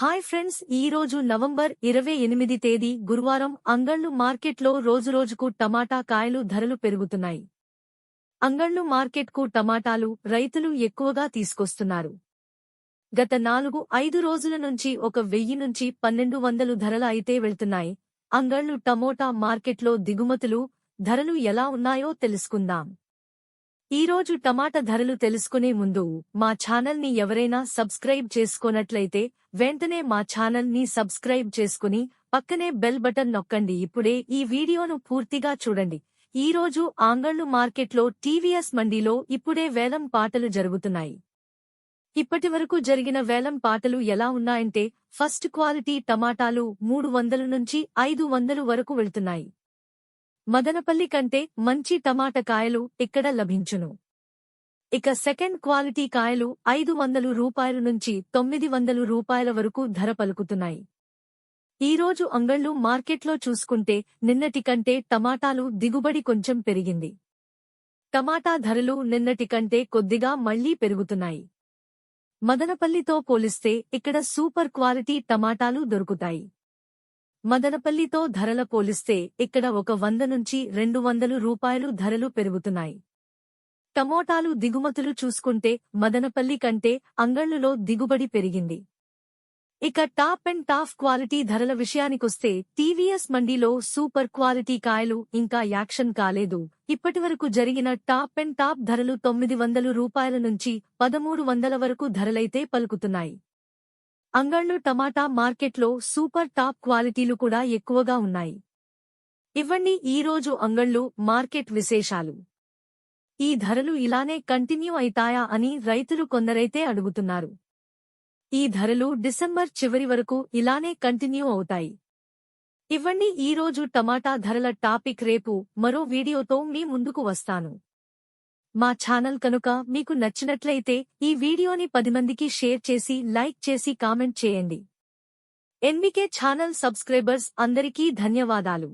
Hi friends ఈ రోజు November ఇరవై ఎనిమిది తేదీ గురువారం అంగళ్ళు మార్కెట్లో రోజురోజుకు టమాటా కాయలు ధరలు పెరుగుతున్నాయి. అంగళ్ళు మార్కెట్కు టమాటాలు రైతులు ఎక్కువగా తీసుకొస్తున్నారు. గత నాలుగు ఐదు రోజుల నుంచి ఒక వెయ్యి నుంచి పన్నెండు వందలు ధరలు అయితే వెళ్తున్నాయి. అంగళ్ళు టమోటా మార్కెట్లో దిగుమతులు ధరలు ఎలా ఉన్నాయో తెలుసుకుందాం. ఈరోజు టమాటా ధరలు తెలుసుకునే ముందు మా ఛానల్ని ఎవరైనా సబ్స్క్రైబ్ చేసుకోనట్లయితే వెంటనే మా ఛానల్ని సబ్స్క్రైబ్ చేసుకుని పక్కనే బెల్ బటన్ నొక్కండి. ఇప్పుడే ఈ వీడియోను పూర్తిగా చూడండి. ఈ రోజు ఆంగళ్ళు మార్కెట్లో టీవీఎస్ మండీలో ఇప్పుడే వేలం పాటలు జరుగుతున్నాయి. ఇప్పటివరకు జరిగిన వేలం పాటలు ఎలా ఉన్నాయంటే ఫస్ట్ క్వాలిటీ టమాటాలు మూడు వందల నుంచి ఐదు వందలు వరకు వెళ్తున్నాయి. మదనపల్లి కంటే మంచి టమాటా కాయలు ఇక్కడ లభించును. ఇక సెకండ్ క్వాలిటీ కాయలు ఐదు వందలు రూపాయల నుంచి తొమ్మిది వందలు రూపాయల వరకు ధర పలుకుతున్నాయి. ఈరోజు అంగళ్ళు మార్కెట్లో చూసుకుంటే నిన్నటి కంటే టమాటాలు దిగుబడి కొంచెం పెరిగింది. టమాటా ధరలు నిన్నటి కంటే కొద్దిగా మళ్ళీ పెరుగుతున్నాయి. మదనపల్లితో పోలిస్తే ఇక్కడ సూపర్ క్వాలిటీ టమాటాలు దొరుకుతాయి. మదనపల్లితో ధరల పోలిస్తే ఇక్కడ ఒక వంద నుంచి రెండు వందలు రూపాయలు ధరలు పెరుగుతున్నాయి. టమోటాలు దిగుమతులు చూసుకుంటే మదనపల్లి కంటే అంగళ్ళులో దిగుబడి పెరిగింది. ఇక టాప్ అండ్ టాప్ క్వాలిటీ ధరల విషయానికొస్తే టీవీఎస్ మండీలో సూపర్ క్వాలిటీ కాయలు ఇంకా యాక్షన్ కాలేదు. ఇప్పటివరకు జరిగిన టాప్ అండ్ టాప్ ధరలు తొమ్మిది వందలు రూపాయల నుంచి పదమూడు వందల వరకు ధరలైతే పలుకుతున్నాయి. అంగళ్ళు టమాటా మార్కెట్లో సూపర్ టాప్ క్వాలిటీలు కూడా ఎక్కువగా ఉన్నాయి. ఇవ్వండి ఈరోజు అంగళ్ళు మార్కెట్ విశేషాలు. ఈ ధరలు ఇలానే కంటిన్యూ అయితాయా అని రైతులు కొందరైతే అడుగుతున్నారు. ఈ ధరలు డిసెంబర్ చివరి వరకు ఇలానే కంటిన్యూ అవుతాయి. ఇవ్వండి ఈరోజు టమాటా ధరల టాపిక్ రేపు మరో వీడియోతో మీ ముందుకు వస్తాను. మా ఛానల్ కనుక మీకు నచ్చినట్లయితే ఈ వీడియోని పది మందికి షేర్ చేసి లైక్ చేసి కామెంట్ చేయండి. ఎన్వికే ఛానల్ సబ్స్క్రైబర్స్ అందరికీ ధన్యవాదాలు.